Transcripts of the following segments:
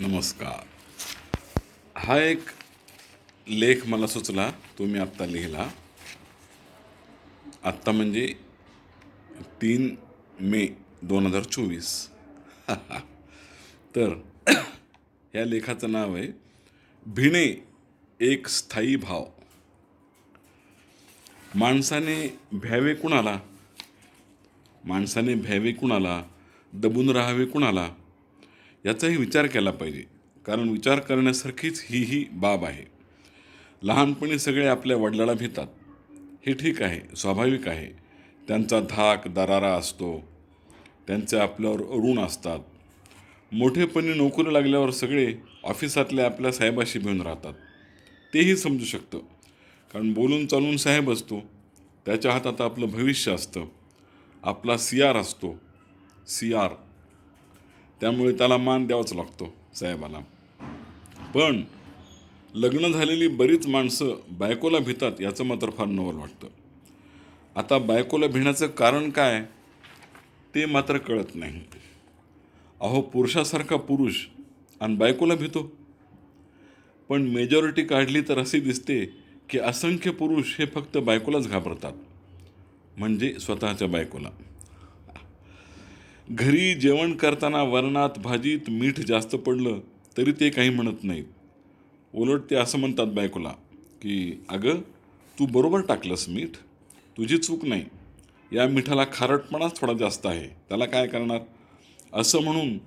नमस्कार. हा एक लेख मला सुचला तो मी आत्ता लिहिला. आत्ता म्हणजे तीन मे दोन हजार चोवीस. तर या लेखाचं नाव आहे भिणे एक स्थायी भाव. माणसाने भ्यावे कुणाला? माणसाने भ्यावे कुणाला? दबून राहावे कुणाला? याचाही विचार केला पाहिजे. कारण विचार करण्यासारखीच ही ही बाब आहे. लहानपणी सगळे आपल्या वडिलाला भितात. हे ठीक आहे स्वाभाविक आहे. त्यांचा धाक दरारा असतो. त्यांचे आपल्यावर ऋण असतात. मोठेपणी नोकरी लागल्यावर सगळे ऑफिसातल्या आपल्या साहेबाशी भिवून राहतात. तेही समजू शकतं. कारण बोलून चालून साहेब असतो. त्याच्या हातात आपलं भविष्य असतं. आपला सी आर असतो. सी आर त्यामुळे त्याला मान द्यावाच लागतो साहेबाला. पण लग्न झालेली बरीच माणसं बायकोला भितात याचं मात्र फार नवल वाटतं. आता बायकोला भिण्याचं कारण काय ते मात्र कळत नाही. अहो पुरुषासारखा पुरुष आणि बायकोला भीतो. पण मेजॉरिटी काढली तर असे दिसते की असंख्य पुरुष हे फक्त बायकोलाच घाबरतात. म्हणजे स्वतःच्या बायकोला. घरी जेवण करताना वरणात भाजीत मीठ जास्त पडलं तरी ते काही म्हणत नाहीत. उलट ते असं म्हणतात बायकोला की अगं तू बरोबर टाकलंस मीठ. तुझी चूक नाही. या मिठाला खारटपणाच थोडा जास्त आहे. त्याला काय करणार? असं म्हणून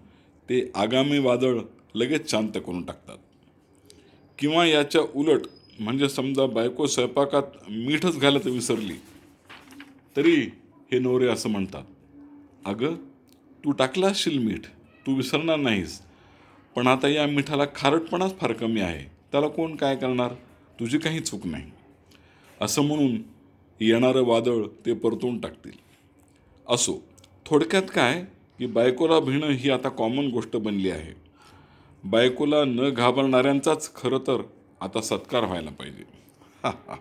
ते आगामी वादळ लगेच शांत करून टाकतात. किंवा याच्या उलट म्हणजे समजा बायको स्वयंपाकात मीठच घालत विसरली तरी हे नवरे असं म्हणतात अगं तू टाकला असशील मीठ तू विसरणार नाहीस. पण आता या मिठाला खारटपणाच फार कमी आहे. त्याला कोण काय करणार? तुझी काही चूक नाही. असं म्हणून येणारं वादळ ते परतवून टाकतील. असो थोडक्यात काय? की बायकोला भिणं ही आता कॉमन गोष्ट बनली आहे. बायकोला न घाबरणाऱ्यांचाच खरं तर आता सत्कार व्हायला पाहिजे. हा हा.